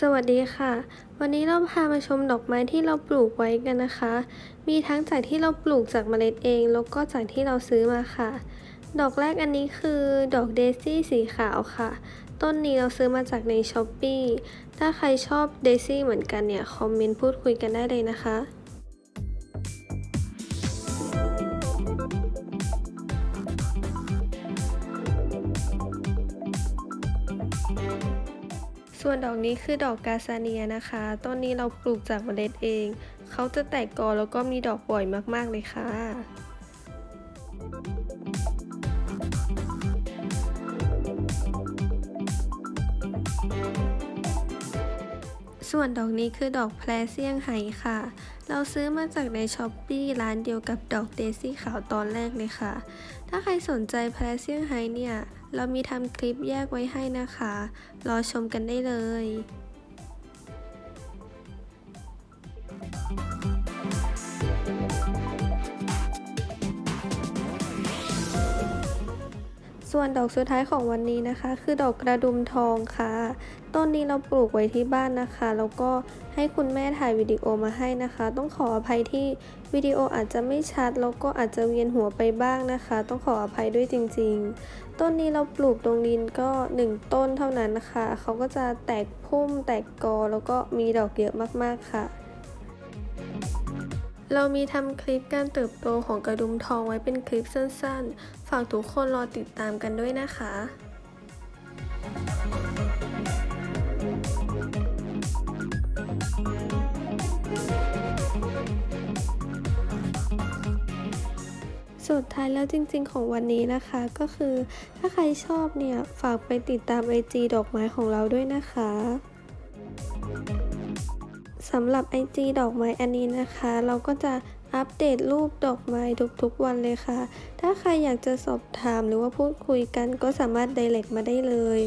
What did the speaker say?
สวัสดีค่ะ วันนี้เราพามาชมดอกไม้ที่เราปลูกไว้กันนะคะ มีทั้งจากที่เราปลูกจากเมล็ดเอง แล้วก็จากที่เราซื้อมาค่ะ ดอกแรกอันนี้คือดอกเดซี่สีขาวค่ะ ต้นนี้เราซื้อมาจากในช้อปปีถ้าใครชอบเดซี่เหมือนกันเนี่ย คอมเมนต์พูดคุยกันได้เลยนะคะ ส่วนดอกนี้คือดอกกาซาเนียนะคะ ต้นนี้เราปลูกจากเมล็ดเอง เขาจะแตกกอแล้วก็มีดอกบ่อยมากๆเลยค่ะส่วนดอกนี้คือดอกแพรเซี่ยงไฮ้ค่ะ เราซื้อมาจากในช้อปปี้ร้านเดียวกับดอกเดซี่ขาวตอนแรกเลยค่ะ ถ้าใครสนใจแพรเซี่ยงไฮ้เนี่ย เรามีทำคลิปแยกไว้ให้นะคะ รอชมกันได้เลย ส่วนดอกสุดท้ายของวันนี้นะคะ คือดอกกระดุมทองค่ะ ต้นนี้เราปลูกไว้ที่บ้านนะคะ แล้วก็ให้คุณแม่ถ่ายวิดีโอมาให้นะคะ ต้องขออภัยที่วิดีโออาจจะไม่ชัด แล้วก็อาจจะเวียนหัวไปบ้างนะคะ ต้องขออภัยด้วยจริง ๆ ต้นนี้เราปลูกตรงดินก็ 1 ต้นเท่านั้นนะคะเขาก็จะแตกพุ่มแตกกอแล้วก็มีดอกเยอะมากๆค่ะ เรามีทำคลิปการเติบโตของกระดุมทองไว้เป็นคลิปสั้นๆ ฝากทุกคนรอติดตามกันด้วยนะคะสุดท้ายแล้วจริงๆของวันนี้นะคะก็คือถ้าใครชอบเนี่ย ฝากไปติดตาม IG ดอกไม้ของเราด้วยนะคะ สำหรับ IG ดอกไม้อันนี้นะคะ เราก็จะอัปเดตรูปดอกไม้ทุกๆวันเลยค่ะ ถ้าใครอยากจะสอบถามหรือว่าพูดคุยกันก็สามารถไดเรกมาได้เลย